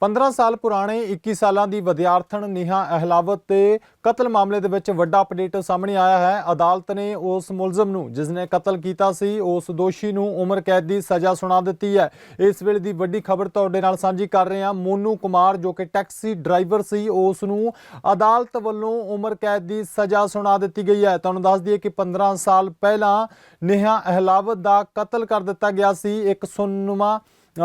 15 ਸਾਲ ਪੁਰਾਣੇ 21 ਸਾਲਾਂ ਦੀ ਵਿਦਿਆਰਥਣ ਨੇਹਾ ਅਹਲਾਵਤ ਤੇ ਕਤਲ ਮਾਮਲੇ ਦੇ ਵਿੱਚ ਵੱਡਾ ਅਪਡੇਟ ਸਾਹਮਣੇ ਆਇਆ ਹੈ। ਅਦਾਲਤ ਨੇ ਉਸ ਮੁਲਜ਼ਮ ਨੂੰ, ਜਿਸ ਨੇ ਕਤਲ ਕੀਤਾ ਸੀ, ਉਸ ਦੋਸ਼ੀ ਨੂੰ ਉਮਰ ਕੈਦ ਦੀ ਸਜ਼ਾ ਸੁਣਾ ਦਿੱਤੀ ਹੈ। ਇਸ ਵੇਲੇ ਦੀ ਵੱਡੀ ਖਬਰ ਤੁਹਾਡੇ ਨਾਲ ਸਾਂਝੀ ਕਰ ਰਹੇ ਹਾਂ। ਮੋਨੂ ਕੁਮਾਰ, ਜੋ ਕਿ ਟੈਕਸੀ ਡਰਾਈਵਰ ਸੀ, ਉਸ ਨੂੰ ਅਦਾਲਤ ਵੱਲੋਂ ਉਮਰ ਕੈਦ ਦੀ ਸਜ਼ਾ ਸੁਣਾ ਦਿੱਤੀ ਗਈ ਹੈ। ਤੁਹਾਨੂੰ ਦੱਸ ਦਈਏ ਕਿ 15 ਸਾਲ ਪਹਿਲਾਂ ਨੇਹਾ ਅਹਲਾਵਤ ਦਾ ਕਤਲ ਕਰ ਦਿੱਤਾ ਗਿਆ ਸੀ। ਇੱਕ ਸੁਨਨੁਮਾ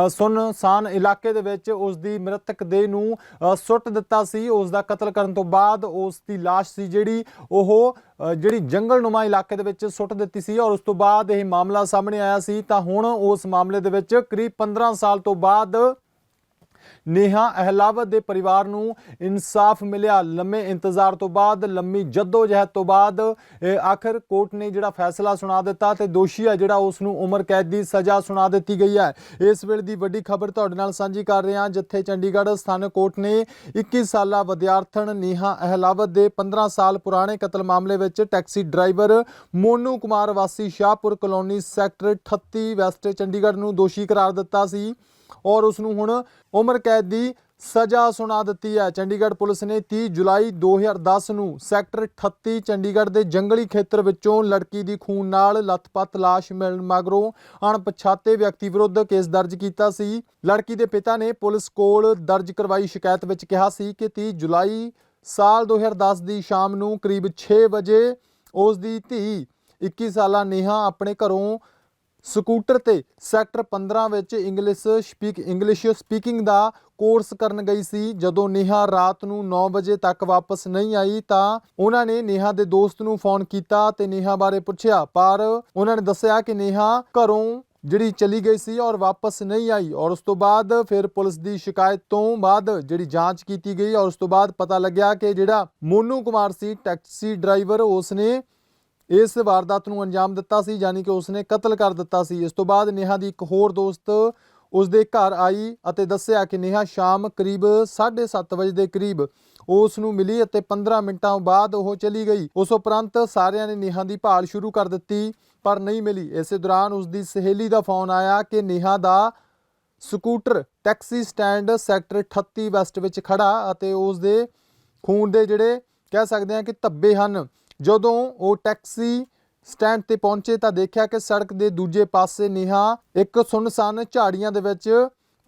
ਸੁਨਸਾਨ ਇਲਾਕੇ ਦੇ ਵਿੱਚ ਉਸ ਦੀ ਮ੍ਰਿਤਕ ਦੇਹ ਨੂੰ ਸੁੱਟ ਦਿੱਤਾ ਸੀ। ਉਸ ਦਾ ਕਤਲ ਕਰਨ ਤੋਂ ਬਾਅਦ ਉਸ ਦੀ ਲਾਸ਼ ਸੀ ਜਿਹੜੀ ਉਹ ਅ, ਜਿਹੜੀ ਜੰਗਲਨੁਮਾ ਇਲਾਕੇ ਦੇ ਵਿੱਚ ਸੁੱਟ ਦਿੱਤੀ ਸੀ ਔਰ ਉਸ ਤੋਂ ਬਾਅਦ ਇਹ ਮਾਮਲਾ ਸਾਹਮਣੇ ਆਇਆ ਸੀ। ਤਾਂ ਹੁਣ ਉਸ ਮਾਮਲੇ ਦੇ ਵਿੱਚ ਕਰੀਬ 15 ਸਾਲ ਤੋਂ ਬਾਅਦ ਨੇਹਾ ਅਹਲਾਵਤ ਦੇ ਪਰਿਵਾਰ ਨੂੰ ਇਨਸਾਫ ਮਿਲਿਆ। ਲੰਮੇ ਇੰਤਜ਼ਾਰ ਤੋਂ ਬਾਅਦ, ਲੰਮੀ ਜਹਿਦ ਤੋਂ ਬਾਅਦ, ਇਹ ਆਖਰ ਕੋਰਟ ਨੇ ਜਿਹੜਾ ਫੈਸਲਾ ਸੁਣਾ ਦਿੱਤਾ ਤੇ ਦੋਸ਼ੀ ਹੈ ਜਿਹੜਾ ਉਸ ਨੂੰ ਉਮਰ ਕੈਦ ਦੀ ਸਜ਼ਾ ਸੁਣਾ ਦਿੱਤੀ ਗਈ ਹੈ। ਇਸ ਵੇਲੇ ਦੀ ਵੱਡੀ ਖਬਰ ਤੁਹਾਡੇ ਨਾਲ ਸਾਂਝੀ ਕਰ ਰਹੇ ਹਾਂ, ਜਿੱਥੇ ਚੰਡੀਗੜ੍ਹ ਸਥਾਨਕ ਕੋਰਟ ਨੇ 21 ਸਾਲਾ ਵਿਦਿਆਰਥਣ ਨੇਹਾ ਅਹਲਾਵਤ ਦੇ 15 ਸਾਲ ਪੁਰਾਣੇ ਕਤਲ ਮਾਮਲੇ ਵਿੱਚ ਟੈਕਸੀ ਡਰਾਈਵਰ ਮੋਨੂ ਕੁਮਾਰ ਵਾਸੀ Shahpur colony sector 38 west Chandigarh ਨੂੰ ਦੋਸ਼ੀ ਕਰਾਰ ਦਿੱਤਾ ਸੀ। ਔਰ ਉਸ ਨੂੰ ਹੁਣ ਉਮਰ ਕੈਦ ਦੀ ਸਜ਼ਾ ਸੁਣਾ ਦਿੱਤੀ ਹੈ। ਚੰਡੀਗੜ੍ਹ ਪੁਲਿਸ ਨੇ 30 ਜੁਲਾਈ 2010 ਨੂੰ ਸੈਕਟਰ 38 ਚੰਡੀਗੜ੍ਹ ਦੇ ਜੰਗਲੀ ਖੇਤਰ ਵਿੱਚੋਂ ਲੜਕੀ ਦੀ ਖੂਨ ਨਾਲ ਲੱਥਪੱਥ ਲਾਸ਼ ਮਿਲਣ ਮਗਰੋਂ ਅਣਪਛਾਤੇ ਵਿਅਕਤੀ ਵਿਰੁੱਧ ਕੇਸ ਦਰਜ ਕੀਤਾ ਸੀ। ਲੜਕੀ ਦੇ ਪਿਤਾ ਨੇ ਪੁਲਿਸ ਕੋਲ ਦਰਜ ਕਰਵਾਈ ਸ਼ਿਕਾਇਤ ਵਿੱਚ ਕਿਹਾ ਸੀ ਕਿ 30 ਜੁਲਾਈ ਸਾਲ 2010 ਦੀ ਸ਼ਾਮ ਨੂੰ ਕਰੀਬ 6 ਵਜੇ ਉਸ ਦੀ ਧੀ 21 ਸਾਲਾ ਨੇਹਾ ਆਪਣੇ ਘਰੋਂ ਸਕੂਟਰ ਤੇ ਸੈਕਟਰ 15 ਵਿੱਚ ਇੰਗਲਿਸ਼ ਸਪੀਕ, ਇੰਗਲਿਸ਼ ਸਪੀਕਿੰਗ ਦਾ ਕੋਰਸ ਕਰਨ ਗਈ ਸੀ। ਜਦੋਂ ਨੇਹਾ ਰਾਤ ਨੂੰ 9 ਵਜੇ ਤੱਕ ਵਾਪਸ ਨਹੀਂ ਆਈ ਤਾਂ ਉਹਨਾਂ ਨੇ ਨੇਹਾ ਦੇ ਦੋਸਤ ਨੂੰ ਫੋਨ ਕੀਤਾ ਤੇ ਨੇਹਾ ਬਾਰੇ ਪੁੱਛਿਆ। ਪਰ ਉਹਨਾਂ ਨੇ ਦੱਸਿਆ ਕਿ ਨੇਹਾ ਘਰੋਂ ਜਿਹੜੀ ਚਲੀ ਗਈ ਸੀ ਔਰ ਵਾਪਸ ਨਹੀਂ ਆਈ ਔਰ ਉਸ ਤੋਂ ਬਾਅਦ ਫਿਰ ਪੁਲਿਸ ਦੀ ਸ਼ਿਕਾਇਤ ਤੋਂ ਬਾਅਦ ਜਿਹੜੀ ਜਾਂਚ ਕੀਤੀ ਗਈ ਔਰ ਉਸ ਤੋਂ ਬਾਅਦ ਪਤਾ ਲੱਗਿਆ ਕਿ ਜਿਹੜਾ ਮੋਨੂ ਕੁਮਾਰ ਸੀ, ਟੈਕਸੀ ਡਰਾਈਵਰ, ਉਸਨੇ ਇਸ ਵਾਰਦਾਤ ਨੂੰ ਅੰਜਾਮ ਦਿੱਤਾ ਸੀ, ਯਾਨੀ ਕਿ ਉਸਨੇ ਕਤਲ ਕਰ ਦਿੱਤਾ ਸੀ। ਇਸ ਤੋਂ ਬਾਅਦ ਨੇਹਾ ਦੀ ਇੱਕ ਹੋਰ ਦੋਸਤ ਉਸਦੇ ਘਰ ਆਈ ਅਤੇ ਦੱਸਿਆ ਕਿ ਨੇਹਾ ਸ਼ਾਮ ਕਰੀਬ 7:30 ਵਜੇ ਦੇ ਕਰੀਬ ਉਸ ਨੂੰ ਮਿਲੀ ਅਤੇ 15 ਮਿੰਟਾਂ ਬਾਅਦ ਉਹ ਚਲੀ ਗਈ। ਉਸ ਉਪਰੰਤ ਸਾਰਿਆਂ ਨੇ ਨੇਹਾ ਦੀ ਭਾਲ ਸ਼ੁਰੂ ਕਰ ਦਿੱਤੀ, ਪਰ ਨਹੀਂ ਮਿਲੀ। ਇਸੇ ਦੌਰਾਨ ਉਸ ਦੀ ਸਹੇਲੀ ਦਾ ਫੋਨ ਆਇਆ ਕਿ ਨੇਹਾ ਦਾ scooter, taxi stand sector 38 west ਵਿੱਚ ਖੜਾ ਅਤੇ ਉਸ ਦੇ ਖੂਨ ਦੇ ਜਿਹੜੇ ਕਹਿ ਸਕਦੇ ਹਾਂ ਕਿ ਧੱਬੇ ਹਨ ਜਦੋਂ ਉਹ ਟੈਕਸੀ ਸਟੈਂਡ ਤੇ ਪਹੁੰਚੇ ਤਾਂ ਦੇਖਿਆ ਕਿ ਸੜਕ ਦੇ ਦੂਜੇ ਪਾਸੇ ਨੇਹਾ ਇੱਕ ਸੁੰਨਸਾਨ ਝਾੜੀਆਂ ਦੇ ਵਿੱਚ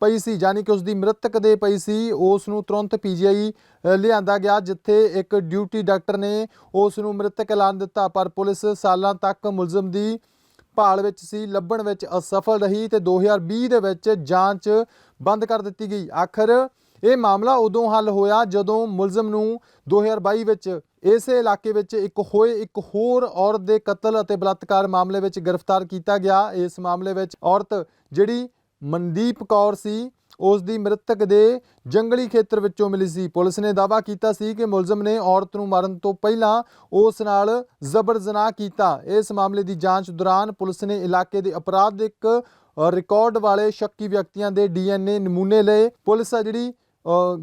ਪਈ ਸੀ, ਯਾਨੀ ਕਿ ਉਸ ਦੀ ਮ੍ਰਿਤਕ ਦੇ ਪਈ ਸੀ। ਉਸ ਨੂੰ ਤੁਰੰਤ ਪੀਜੀਆਈ ਲਿਆਂਦਾ ਗਿਆ, ਜਿੱਥੇ ਇੱਕ ਡਿਊਟੀ ਡਾਕਟਰ ਨੇ ਉਸ ਨੂੰ ਮ੍ਰਿਤਕ ਐਲਾਨ ਦਿੱਤਾ। ਪਰ ਪੁਲਿਸ ਸਾਲਾਂ ਤੱਕ ਮੁਲਜ਼ਮ ਦੀ ਭਾਲ ਵਿੱਚ ਸੀ, ਲੱਭਣ ਵਿੱਚ ਅਸਫਲ ਰਹੀ ਤੇ 2020 ਦੇ ਵਿੱਚ ਜਾਂਚ ਬੰਦ ਕਰ ਦਿੱਤੀ ਗਈ। ਆਖਰ ਇਹ ਮਾਮਲਾ ਉਦੋਂ ਹੱਲ ਹੋਇਆ ਜਦੋਂ ਮੁਲਜ਼ਮ ਨੂੰ 2022 ਵਿੱਚ ਇਸੇ ਇਲਾਕੇ ਵਿੱਚ ਇੱਕ ਹੋਏ ਇੱਕ ਹੋਰ ਔਰਤ ਦੇ ਕਤਲ ਅਤੇ ਬਲਾਤਕਾਰ ਮਾਮਲੇ ਵਿੱਚ ਗ੍ਰਿਫਤਾਰ ਕੀਤਾ ਗਿਆ। ਇਸ ਮਾਮਲੇ ਵਿੱਚ ਔਰਤ ਜਿਹੜੀ ਮਨਦੀਪ ਕੌਰ ਸੀ ਉਸ ਦੀ ਮ੍ਰਿਤਕ ਦੇ ਜੰਗਲੀ ਖੇਤਰ ਵਿੱਚੋਂ ਮਿਲੀ ਸੀ। ਪੁਲਿਸ ਨੇ ਦਾਅਵਾ ਕੀਤਾ ਸੀ ਕਿ ਮੁਲਜ਼ਮ ਨੇ ਔਰਤ ਨੂੰ ਮਾਰਨ ਤੋਂ ਪਹਿਲਾਂ ਉਸ ਨਾਲ ਜ਼ਬਰ ਜ਼ਨਾਹ ਕੀਤਾ। ਇਸ ਮਾਮਲੇ ਦੀ ਜਾਂਚ ਦੌਰਾਨ ਪੁਲਿਸ ਨੇ ਇਲਾਕੇ ਦੇ ਅਪਰਾਧਿਕ ਅ, ਰਿਕਾਰਡ ਵਾਲੇ ਸ਼ੱਕੀ ਵਿਅਕਤੀਆਂ ਦੇ ਡੀਐਨਏ ਨਮੂਨੇ ਲਏ। ਪੁਲਿਸ ਆ ਜਿਹੜੀ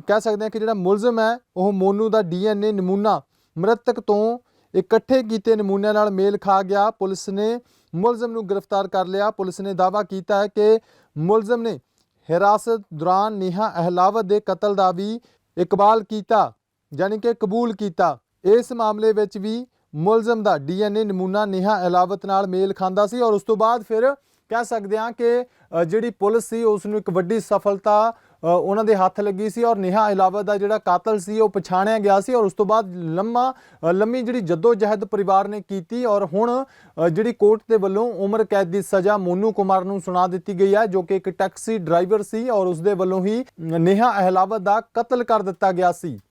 ਕਹਿ ਸਕਦੇ ਹਾਂ ਕਿ ਜਿਹੜਾ ਮੁਲਜ਼ਮ ਹੈ ਉਹ ਮੋਨੂ ਦਾ ਡੀਐਨਏ ਨਮੂਨਾ ਮ੍ਰਿਤਕ ਤੋਂ ਇਕੱਠੇ ਕੀਤੇ ਨਮੂਨਿਆਂ ਨਾਲ ਮੇਲ ਖਾ ਗਿਆ। ਪੁਲਿਸ ਨੇ ਮੁਲਜ਼ਮ ਨੂੰ ਗ੍ਰਿਫਤਾਰ ਕਰ ਲਿਆ। ਪੁਲਿਸ ਨੇ ਦਾਅਵਾ ਕੀਤਾ ਹੈ ਕਿ ਮੁਲਜ਼ਮ ਨੇ ਹਿਰਾਸਤ ਦੌਰਾਨ ਨੇਹਾ ਅਹਲਾਵਤ ਦੇ ਕਤਲ ਦਾ ਵੀ ਇਕਬਾਲ ਕੀਤਾ, ਯਾਨੀ ਕਿ ਕਬੂਲ ਕੀਤਾ। ਇਸ ਮਾਮਲੇ ਵਿੱਚ ਵੀ ਮੁਲਜ਼ਮ ਦਾ ਡੀਐਨਏ ਨਮੂਨਾ ਨੇਹਾ ਅਹਲਾਵਤ ਨਾਲ ਮੇਲ ਖਾਂਦਾ ਸੀ ਔਰ ਉਸ ਤੋਂ ਬਾਅਦ ਫਿਰ ਕਹਿ ਸਕਦੇ ਹਾਂ ਕਿ ਜਿਹੜੀ ਪੁਲਿਸ ਸੀ, ਉਸ ਨੂੰ ਇੱਕ ਵੱਡੀ ਸਫਲਤਾ ਉਹਨਾਂ ਦੇ ਹੱਥ ਲੱਗੀ ਸੀ ਔਰ ਨੇਹਾ ਇਲਾਵਤ ਦਾ ਜਿਹੜਾ ਕਾਤਲ ਸੀ, ਉਹ ਪਛਾਣਿਆ ਗਿਆ ਸੀ ਔਰ ਉਸ ਤੋਂ ਬਾਅਦ ਲੰਮਾ ਲੰਮੀ ਜਿਹੜੀ ਜੱਦੋ ਜਹਿਦ ਪਰਿਵਾਰ ਨੇ ਕੀਤੀ ਔਰ ਹੁਣ ਜਿਹੜੀ ਕੋਰਟ ਦੇ ਵੱਲੋਂ ਉਮਰ ਕੈਦ ਦੀ ਸਜ਼ਾ ਮੋਨੂ ਕੁਮਾਰ ਨੂੰ ਸੁਣਾ ਦਿੱਤੀ ਗਈ ਹੈ, ਜੋ ਕਿ ਇੱਕ ਟੈਕਸੀ ਡਰਾਈਵਰ ਸੀ ਔਰ ਉਸ ਦੇ ਵੱਲੋਂ ਹੀ ਨੇਹਾ ਅਹਿਲਾਵਤ ਦਾ ਕਤਲ ਕਰ ਦਿੱਤਾ ਗਿਆ ਸੀ।